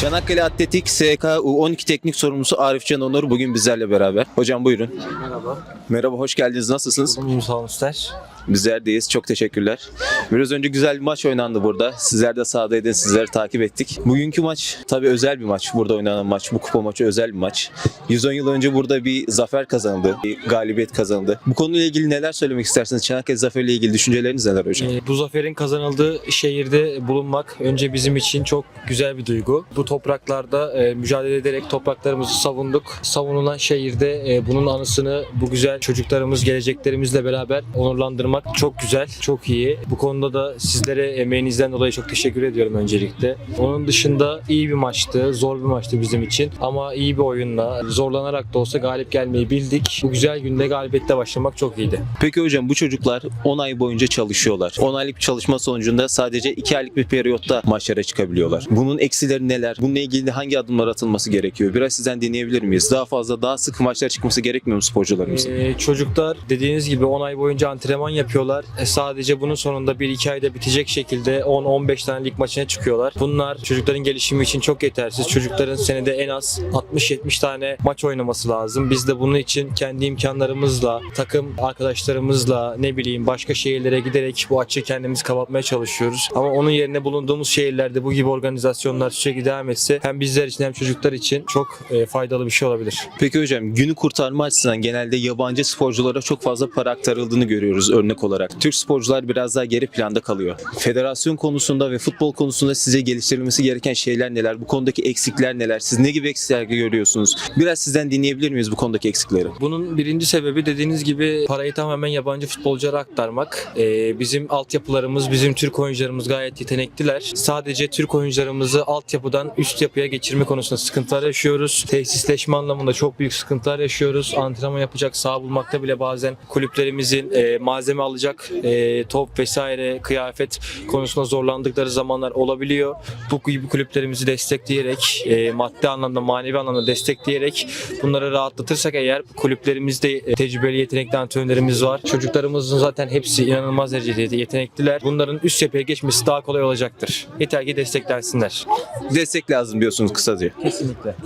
Çanakkale Atletik SK U12 Teknik Sorumlusu Arif Can Onur bugün bizlerle beraber. Hocam buyurun. Merhaba. Merhaba, hoş geldiniz. Nasılsınız? Bugün sağ olun ister. Bizler deyiz. Çok teşekkürler. Biraz önce güzel bir maç oynandı burada. Sizler de sahadaydınız. Sizleri takip ettik. Bugünkü maç tabii özel bir maç. Burada oynanan maç. Bu kupa maçı özel bir maç. 110 yıl önce burada bir zafer kazanıldı. Bir galibiyet kazanıldı. Bu konuyla ilgili neler söylemek istersiniz? Çanakkale zaferiyle ilgili düşünceleriniz neler hocam? Ee, bu zaferin kazanıldığı şehirde bulunmak önce bizim için çok güzel bir duygu. Bu topraklarda e, mücadele ederek topraklarımızı savunduk. Savunulan şehirde e, bunun anısını bu güzel çocuklarımız, geleceklerimizle beraber onurlandırmak çok güzel, çok iyi. Bu konuda da sizlere emeğinizden dolayı çok teşekkür ediyorum öncelikle. Onun dışında iyi bir maçtı, zor bir maçtı bizim için. Ama iyi bir oyunla, zorlanarak da olsa galip gelmeyi bildik. Bu güzel günde galibiyetle başlamak çok iyiydi. Peki hocam bu çocuklar 10 ay boyunca çalışıyorlar. 10 aylık bir çalışma sonucunda sadece 2 aylık bir periyotta maçlara çıkabiliyorlar. Bunun eksileri neler? Bununla ilgili hangi adımlar atılması gerekiyor? Biraz sizden dinleyebilir miyiz? Daha fazla, daha sık maçlara çıkması gerekmiyor mu sporcularımızın? Ee, çocuklar dediğiniz gibi 10 ay boyunca antrenman yapıyorlar. E, sadece bunun sonunda 1-2 ayda bitecek şekilde 10-15 tane lig maçına çıkıyorlar. Bunlar çocukların gelişimi için çok yetersiz. Çocukların senede en az 60-70 tane maç oynaması lazım. Biz de bunun için kendi imkanlarımızla, takım arkadaşlarımızla ne bileyim başka şehirlere giderek bu açığı kendimiz kapatmaya çalışıyoruz. Ama onun yerine bulunduğumuz şehirlerde bu gibi organizasyonlar sürekli devam etse hem bizler için hem çocuklar için çok e, faydalı bir şey olabilir. Peki hocam günü kurtarma açısından genelde yabancı sporculara çok fazla para aktarıldığını görüyoruz örnek olarak. Türk sporcular biraz daha geri planda kalıyor. Federasyon konusunda ve futbol konusunda size geliştirilmesi gereken şeyler neler? Bu konudaki eksikler neler? Siz ne gibi eksikler görüyorsunuz? Biraz sizden dinleyebilir miyiz bu konudaki eksikleri? Bunun birinci sebebi dediğiniz gibi parayı tamamen yabancı futbolculara aktarmak. Ee, bizim altyapılarımız, bizim Türk oyuncularımız gayet yetenekliler. Sadece Türk oyuncularımızı altyapıdan üst yapıya geçirme konusunda sıkıntılar yaşıyoruz. Tesisleşme anlamında çok büyük sıkıntılar yaşıyoruz. Antrenman yapacak saha bulmakta bile bazen kulüplerimizin e, malzeme alacak e, top vesaire kıyafet konusunda zorlandıkları zamanlar olabiliyor. Bu gibi kulüplerimizi destekleyerek e, maddi anlamda manevi anlamda destekleyerek bunları rahatlatırsak eğer kulüplerimizde e, tecrübeli yetenekli antrenörlerimiz var. Çocuklarımızın zaten hepsi inanılmaz derecede yetenekliler. Bunların üst yapıya geçmesi daha kolay olacaktır. Yeter ki desteklensinler. Destek lazım diyorsunuz kısaca. Kesinlikle.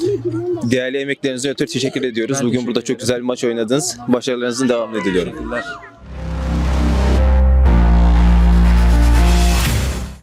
Değerli emeklerinizden ötürü teşekkür ediyoruz. Ben Bugün teşekkür burada çok güzel bir maç oynadınız. Başarılarınızın devamını diliyorum. Teşekkürler.